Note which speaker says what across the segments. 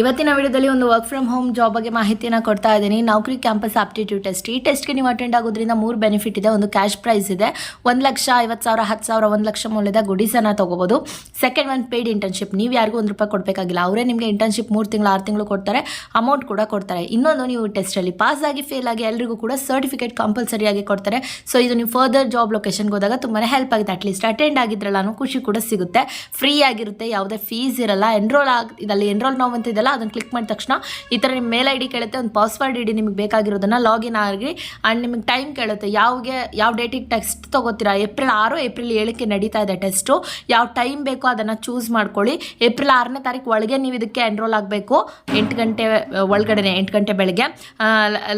Speaker 1: ಇವತ್ತಿನ ವಿಡಿಯೋದಲ್ಲಿ ಒಂದು ವರ್ಕ್ ಫ್ರಮ್ ಹೋಮ್ ಜಾಬ್ ಬಗ್ಗೆ ಮಾಹಿತಿಯನ್ನು ಕೊಡ್ತಾ ಇದ್ದೀನಿ. ನೌಕರಿ ಕ್ಯಾಂಪಸ್ ಆಪ್ಟಿಟ್ಯೂಡ್ ಟೆಸ್ಟ್ ಈ ಟೆಸ್ಟ್ಗೆ ನೀವು ಅಟೆಂಡ್ ಆಗೋದ್ರಿಂದ ಮೂರು ಬೆನಿಫಿಟ್ ಇದೆ. ಒಂದು ಕ್ಯಾಶ್ ಪ್ರೈಸ್ ಇದೆ. ಒಂದು ಲಕ್ಷ ಐವತ್ತು ಸಾವಿರ, ಹತ್ತು ಸಾವಿರ, ಒಂದು ಲಕ್ಷ ಮೌಲ್ಯದ ಗುಡೀಸನ್ನು ತೊಗೋಬೋದು. ಸೆಕೆಂಡ್ ಒಂದು ಪೇಯ್ಡ್ ಇಂಟರ್ನ್ಶಿಪ್ ನೀವು ಯಾರಿಗೂ ಒಂದು ರೂಪಾಯಿ ಕೊಡಬೇಕಾಗಿಲ್ಲ. ಅವರೇ ನಿಮಗೆ ಇಂಟರ್ನ್ಶಿಪ್ ಮೂರು ತಿಂಗಳು, ಆರು ತಿಂಗಳು ಕೊಡ್ತಾರೆ. ಅಮೌಂಟ್ ಕೂಡ ಕೊಡ್ತಾರೆ. ಇನ್ನೊಂದು ನೀವು ಟೆಸ್ಟಲ್ಲಿ ಪಾಸ್ ಆಗಿ ಫೇಲ್ ಆಗಿ ಎಲ್ಲರಿಗೂ ಕೂಡ ಸರ್ಟಿಫಿಕೇಟ್ ಕಂಪಲ್ಸರಿಯಾಗಿ ಕೊಡ್ತಾರೆ. ಸೊ ಇದು ನೀವು ಫರ್ದರ್ ಜಾಬ್ ಲೊಕೇಶನ್ಗೆ ಹೋದಾಗ ತುಂಬಾ ಹೆಲ್ಪ್ ಆಗುತ್ತೆ. ಅಟ್ಲೀಸ್ಟ್ ಅಟೆಂಡ್ ಆಗಿದ್ರಲ್ಲ ಖುಷಿ ಕೂಡ ಸಿಗುತ್ತೆ. ಫ್ರೀ ಆಗಿರುತ್ತೆ. ಯಾವುದೇ ಫೀಸ್ ಇರಲ್ಲ. ಎನ್ರೋಲ್ ಆಗಿ ಇದರಲ್ಲಿ ಎನ್ರೋಲ್ ನಾವು ಅಂತ ಇದೆಲ್ಲ ಅದನ್ನು ಕ್ಲಿಕ್ ಮಾಡಿದ ತಕ್ಷಣ ಈ ಥರ ನಿಮ್ಮ ಮೇಲ್ ಐ ಡಿ ಕೇಳುತ್ತೆ, ಒಂದು ಪಾಸ್ವರ್ಡ್ ಐ ಡಿ ನಿಮಗೆ ಬೇಕಾಗಿರೋದನ್ನು ಲಾಗಿನ್ ಆಗಿ ಆ್ಯಂಡ್ ನಿಮಗೆ ಟೈಮ್ ಕೇಳುತ್ತೆ. ಯಾವಾಗೆ, ಯಾವ ಡೇಟಿಗೆ ಟೆಸ್ಟ್ ತೊಗೋತೀರಾ? ಏಪ್ರಿಲ್ ಆರು ಏಪ್ರಿಲ್ ಏಳಕ್ಕೆ ನಡೀತಾ ಇದೆ ಟೆಸ್ಟು ಯಾವ ಟೈಮ್ ಬೇಕೋ ಅದನ್ನು ಚೂಸ್ ಮಾಡ್ಕೊಳ್ಳಿ. ಏಪ್ರಿಲ್ ಆರನೇ ತಾರೀಕು ಒಳಗೆ ನೀವು ಇದಕ್ಕೆ ಎನ್ರೋಲ್ ಆಗಬೇಕು. ಎಂಟು ಗಂಟೆ ಒಳಗಡೆ ಎಂಟು ಗಂಟೆ ಬೆಳಗ್ಗೆ.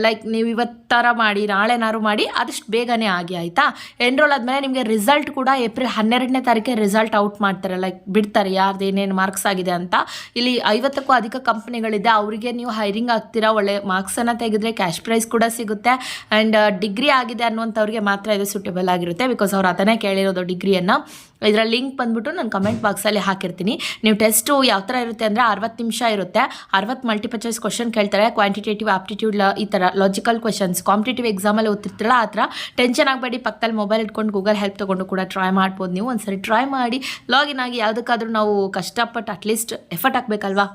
Speaker 1: ಲೈಕ್ ನೀವು ಇವತ್ತರ ಮಾಡಿ, ನಾಳೆನಾರು ಮಾಡಿ ಆದಷ್ಟು ಬೇಗನೆ ಆಗಿ ಆಯಿತಾ? ಎನ್ರೋಲ್ ಆದಮೇಲೆ ನಿಮಗೆ ರಿಸಲ್ಟ್ ಕೂಡ ಏಪ್ರಿಲ್ ಹನ್ನೆರಡನೇ ತಾರೀಕೆ ರಿಸಲ್ಟ್ ಔಟ್ ಮಾಡ್ತಾರೆ. ಲೈಕ್ ಬಿಡ್ತಾರೆ, ಯಾರ್ದು ಏನೇನು ಮಾರ್ಕ್ಸ್ ಆಗಿದೆ ಅಂತ. ಇಲ್ಲಿ ಐವತ್ತಕ್ಕೂ ಅಧಿಕ ಕಂಪ್ನಿಗಳಿದೆ, ಅವರಿಗೆ ನೀವು ಹೈರಿಂಗ್ ಆಗ್ತೀರಾ? ಒಳ್ಳೆ ಮಾರ್ಕ್ಸನ್ನು ತೆಗೆದ್ರೆ ಕ್ಯಾಶ್ ಪ್ರೈಸ್ ಕೂಡ ಸಿಗುತ್ತೆ. ಆ್ಯಂಡ್ ಡಿಗ್ರಿ ಆಗಿದೆ ಅನ್ನುವಂಥವ್ರಿಗೆ ಮಾತ್ರ ಇದು ಸೂಟೇಬಲ್ ಆಗಿರುತ್ತೆ ಬಿಕಾಸ್ ಅವ್ರು ಅದನ್ನೇ ಕೇಳಿರೋದು ಡಿಗ್ರಿಯನ್ನು ಇದರ ಲಿಂಕ್ ಬಂದ್ಬಿಟ್ಟು ನಾನು ಕಮೆಂಟ್ ಬಾಕ್ಸಲ್ಲಿ ಹಾಕಿರ್ತೀನಿ. ನೀವು ಟೆಸ್ಟು ಯಾವ ಥರ ಇರುತ್ತೆ ಅಂದರೆ ಅರವತ್ತು ನಿಮಿಷ ಇರುತ್ತೆ. ಅರವತ್ತು ಚಾಯ್ಸ್ ಕ್ವಶನ್ ಕೇಳ್ತಾರೆ. ಕ್ವಾಂಟಿಟೇಟಿವ್ ಆಪ್ಟಿಟ್ಯೂಡ್ ಈ ಥರ ಲಾಜಿಕಲ್ ಕ್ವಶನ್ಸ್ ಕಾಂಪಿಟೇಟಿವ್ ಎಕ್ಸಾಮಲ್ಲಿ ಓದ್ತಿರ್ತೀರಲ್ಲ ಆ ಥರ ಟೆನ್ಷನ್ ಆಗಬೇಡಿ. ಪಕ್ಕದಲ್ಲಿ ಮೊಬೈಲ್ ಇಟ್ಕೊಂಡು ಗೂಗಲ್ ಹೆಲ್ಪ್ ತೊಗೊಂಡು ಕೂಡ ಟ್ರೈ ಮಾಡ್ಬೋದು ನೀವು. ಒಂದ್ಸರಿ ಟ್ರೈ ಮಾಡಿ ಲಾಗಿನ್ ಆಗಿ ಯಾವುದಕ್ಕಾದ್ರೂ ನಾವು ಕಷ್ಟಪಟ್ಟು ಅಟ್ಲೀಸ್ಟ್ ಎಫರ್ಟ್ ಹಾಕಬೇಕಲ್ವಾ?